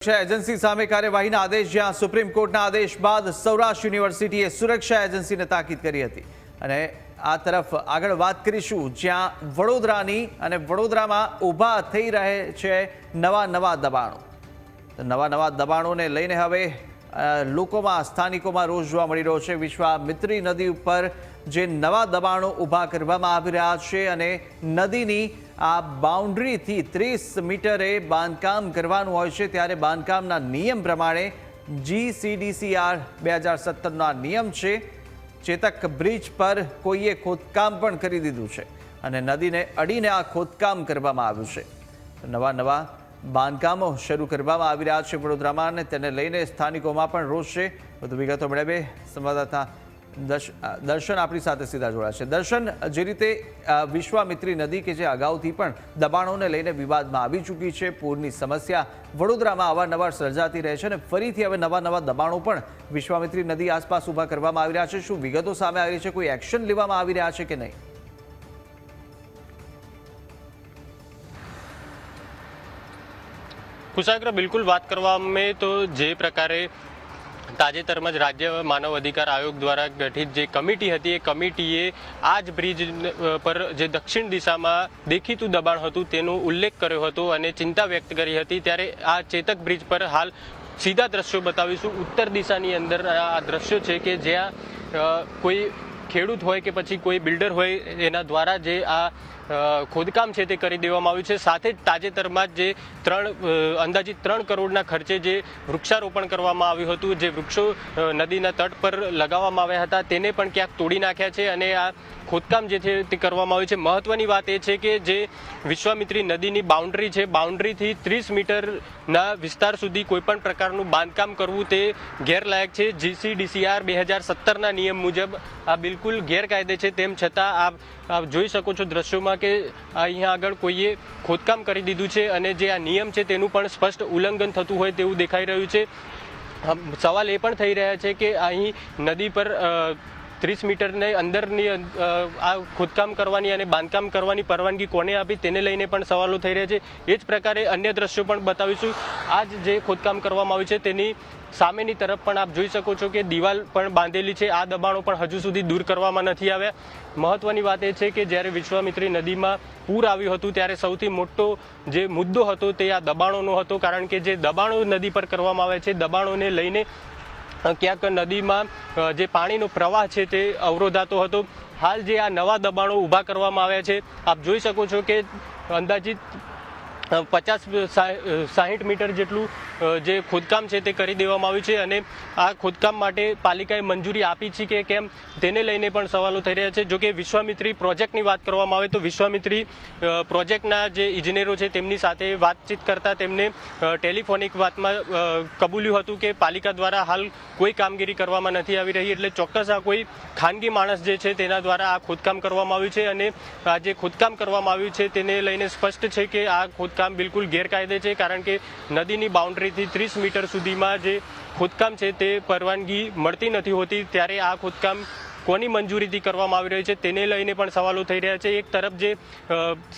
સુરક્ષા એજન્સી સામે કાર્યવાહીના આદેશ, જ્યાં સુપ્રીમ કોર્ટના આદેશ બાદ સૌરાષ્ટ્ર યુનિવર્સિટીએ સુરક્ષા એજન્સીને તાકીદ કરી હતી. અને આ તરફ આગળ વાત કરીશું, જ્યાં વડોદરાની અને વડોદરામાં ઊભા થઈ રહે છે નવા નવા દબાણો. નવા નવા દબાણોને લઈને હવે લોકોમાં, સ્થાનિકોમાં રોષ જોવા મળી રહ્યો છે. વિશ્વામિત્રી નદી ઉપર જે નવા દબાણો ઊભા કરવામાં આવી રહ્યા છે અને નદીની આ બાઉન્ડ્રીથી ત્રીસ મીટરે બાંધકામ કરવાનું હોય છે. ત્યારે બાંધકામના નિયમ પ્રમાણે જીસીડીસીઆર બે હજાર સત્તરનો નિયમ છે. ચેતક બ્રિજ પર કોઈએ ખોદકામ પણ કરી દીધું છે અને નદીને અડીને આ ખોદકામ કરવામાં આવ્યું છે. નવા નવા બાંધકામો શરૂ કરવામાં આવી રહ્યા છે વડોદરામાં અને તેને લઈને સ્થાનિકોમાં પણ રોષ છે. વધુ વિગતો મેળવે સંવાદદાતા દર્શન આપણી સાથે સીધા જોડાશે દર્શન, જે રીતે વિશ્વામિત્રી નદી કે જે અગાઉથી પણ દબાણોને લઈને વિવાદમાં આવી ચૂકી છે, પૂરની સમસ્યા વડોદરામાં અવારનવાર સર્જાતી રહે છે અને ફરીથી હવે નવા નવા દબાણો પણ વિશ્વામિત્રી નદી આસપાસ ઊભા કરવામાં આવી રહ્યા છે. શું વિગતો સામે આવી છે? કોઈ એક્શન લેવામાં આવી રહ્યા છે કે નહીં? કુશાગ્ર બિલકુલ વાત કરવામાં તો જે પ્રકારે તાજેતરમાં જ રાજ્ય માનવ અધિકાર આયોગ દ્વારા ગઠિત જે કમિટી હતી, એ કમિટીએ આ જ બ્રિજ પર જે દક્ષિણ દિશામાં દેખીતું દબાણ હતું તેનો ઉલ્લેખ કર્યો હતો અને ચિંતા વ્યક્ત કરી હતી. ત્યારે આ ચેતક બ્રિજ પર હાલ સીધા દ્રશ્યો બતાવીશું. ઉત્તર દિશાની અંદર આ દ્રશ્યો છે કે જ્યાં કોઈ ખેડૂત હોય કે પછી કોઈ બિલ્ડર હોય, એના દ્વારા જે આ ખોદકામ છે તે કરી દેવામાં આવ્યું છે. સાથે જ તાજેતરમાં જ ત્રણ અંદાજિત ત્રણ કરોડના ખર્ચે જે વૃક્ષારોપણ કરવામાં આવ્યું હતું, જે વૃક્ષો નદીના તટ પર લગાવવામાં આવ્યા હતા, તેને પણ ક્યાંક તોડી નાખ્યા છે અને આ ખોદકામ જે છે તે કરવામાં આવ્યું છે. મહત્વની વાત એ છે કે જે વિશ્વામિત્રી નદીની બાઉન્ડ્રી છે બાઉન્ડ્રીથી ત્રીસ મીટરના વિસ્તાર સુધી કોઈપણ પ્રકારનું બાંધકામ કરવું તે ગેરલાયક છે. જીસીડીસીઆર બે હજાર સત્તરના નિયમ મુજબ આ બિલકુલ ગેરકાયદે છે. તેમ છતાં આપ જોઈ શકો છો દ્રશ્યોમાં કે અહીંયા આગળ કોઈએ ખોદકામ કરી દીધું છે અને જે આ નિયમ છે તેનું પણ સ્પષ્ટ ઉલ્લંઘન થતું હોય તેવું દેખાઈ રહ્યું છે. સવાલ એ પણ થઈ રહ્યા છે કે અહીં નદી પર ત્રીસ મીટરને અંદરની આ ખોદકામ કરવાની અને બાંધકામ કરવાની પરવાનગી કોને આપી તેને લઈને પણ સવાલો થઈ રહ્યા છે. એ જ પ્રકારે અન્ય દ્રશ્યો પણ બતાવીશું. આ જે ખોદકામ કરવામાં આવ્યું છે તેની સામેની તરફ પણ આપ જોઈ શકો છો કે દિવાલ પણ બાંધેલી છે. આ દબાણો પણ હજુ સુધી દૂર કરવામાં નથી આવ્યા. મહત્વની વાત એ છે કે જ્યારે વિશ્વામિત્રી નદીમાં પૂર આવ્યું હતું ત્યારે સૌથી મોટો જે મુદ્દો હતો તે આ દબાણોનો હતો. કારણ કે જે દબાણો નદી પર કરવામાં આવે છે, દબાણોને લઈને ક્યાંક નદીમાં જે પાણીનો પ્રવાહ છે તે અવરોધાતો હતો. હાલ જે આ નવા દબાણો ઊભા કરવામાં આવ્યા છે, આપ જોઈ શકો છો કે અંદાજિત પચાસ સાહીઠ મીટર જેટલું જે ખોદકામ છે તે કરી દેવામાં આવ્યું છે અને આ ખોદકામ માટે પાલિકાએ મંજૂરી આપી છે કે કેમ તેને લઈને પણ સવાલો થઈ રહ્યા છે. જો કે વિશ્વામિત્રી પ્રોજેક્ટની વાત કરવામાં આવે તો વિશ્વામિત્રી પ્રોજેક્ટના જે ઇજનેરો છે તેમની સાથે વાતચીત કરતાં તેમને ટેલિફોનિક વાતમાં કબૂલ્યું હતું કે પાલિકા દ્વારા હાલ કોઈ કામગીરી કરવામાં નથી આવી રહી એટલે ચોક્કસ આ કોઈ ખાનગી માણસ જે છે તેના દ્વારા આ ખોદકામ કરવામાં આવ્યું છે અને આ જે ખોદકામ કરવામાં આવ્યું છે તેને લઈને સ્પષ્ટ છે કે આ ખોદકામ બિલકુલ ગેરકાયદે છે, કારણ કે નદીની બાઉન્ડ્રીથી ત્રીસ મીટર સુધીમાં જે ખોદકામ છે તે પરવાનગી મળતી નથી હોતી, ત્યારે આ ખોદકામ કોની મંજૂરીથી કરવામાં આવી રહ્યું છે તેને લઈને પણ સવાલો થઈ રહ્યા છે. એક તરફ જે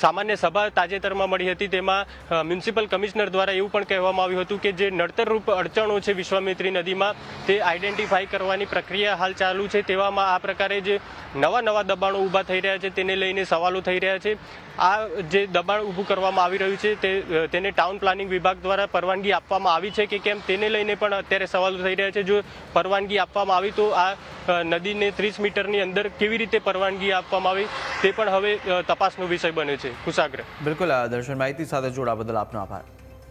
સામાન્ય સભા તાજેતરમાં મળી હતી તેમાં મ્યુનિસિપલ કમિશનર દ્વારા એવું પણ કહેવામાં આવ્યું હતું કે જે નડતરરૂપ અડચણો છે વિશ્વામિત્રી નદીમાં, તે આઈડેન્ટિફાઈ કરવાની પ્રક્રિયા હાલ ચાલુ છે. તેવામાં આ પ્રકારે જે નવા નવા દબાણો ઊભા થઈ રહ્યા છે તેને લઈને સવાલો થઈ રહ્યા છે. આ જે દબાણ ઊભું કરવામાં આવી રહ્યું છે તે તેને ટાઉન પ્લાનિંગ વિભાગ દ્વારા પરવાનગી આપવામાં આવી છે કે કેમ તેને લઈને પણ અત્યારે સવાલો થઈ રહ્યા છે. જો પરવાનગી આપવામાં આવી તો આ નદીને ત્રીસ મીટરની અંદર કેવી રીતે પરવાનગી આપવામાં આવી તે પણ હવે તપાસનો વિષય બને છે. કુશાગ્ર બિલકુલ દર્શન માહિતી સાથે જોડા બદલ આપનો આભાર.